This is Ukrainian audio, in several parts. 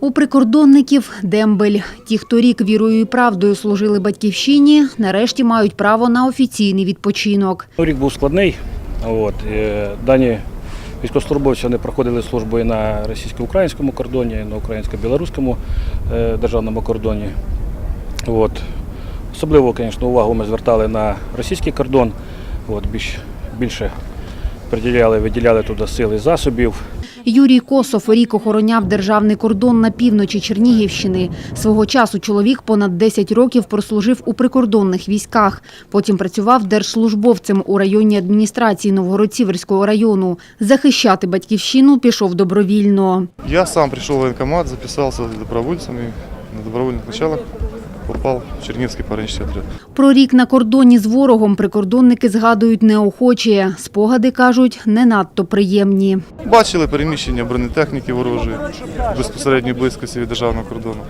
У прикордонників дембель. Ті, хто рік вірою і правдою служили батьківщині, нарешті мають право на офіційний відпочинок. Рік був складний. От, е, дані військовослужбовці вони проходили службу і на російсько-українському кордоні, і на українсько-білоруському е, державному кордоні. От. Особливо, звісно, увагу ми звертали на російський кордон. От, більш, більше приділяли, виділяли туди сили засобів. Юрій Косов рік охороняв державний кордон на півночі Чернігівщини. Свого часу чоловік понад 10 років прослужив у прикордонних військах. Потім працював держслужбовцем у районній адміністрації Новгород-Сіверського району. Захищати батьківщину пішов добровільно. Я сам пришел в военкомат, записался добровольцами, на добровольных началах попал в Чернигівський пограничный отряд. Про рік на кордоні з ворогом прикордонники згадують неохоче. Спогади, кажуть, не надто приємні. Бачили переміщення бронетехніки ворожої в безпосередній близькості від державного кордону.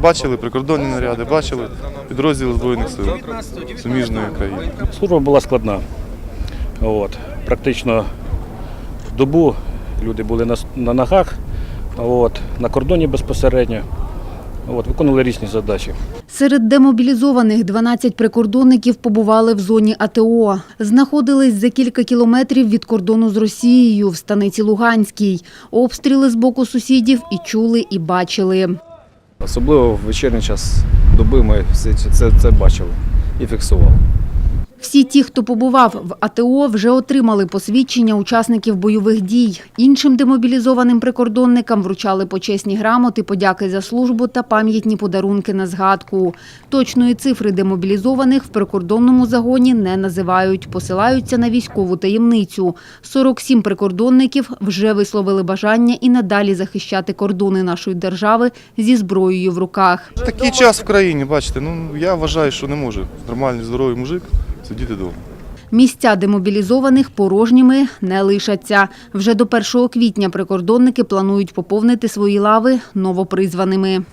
Бачили прикордонні наряди, бачили підрозділи Збройних сил суміжної країни. Служба була складна. От. Практично добу люди були на, на ногах, от, на кордоні безпосередньо. От, виконували різні задачі. Серед демобілізованих 12 прикордонників побували в зоні АТО. Знаходились за кілька кілометрів від кордону з Росією в станиці Луганській. Обстріли з боку сусідів і чули, і бачили. Особливо в вечірній час доби ми все це, це, це бачили і фіксували. Всі ті, хто побував в АТО, вже отримали посвідчення учасників бойових дій. Іншим демобілізованим прикордонникам вручали почесні грамоти, подяки за службу та пам'ятні подарунки на згадку. Точної цифри демобілізованих в прикордонному загоні не називають, посилаються на військову таємницю. 47 прикордонників вже висловили бажання і надалі захищати кордони нашої держави зі зброєю в руках. Такий час в країні, бачите, ну я вважаю, що не може нормальний здоровий мужик сидіти вдома. Місця демобілізованих порожніми не лишаться. Вже до 1 квітня прикордонники планують поповнити свої лави новопризваними.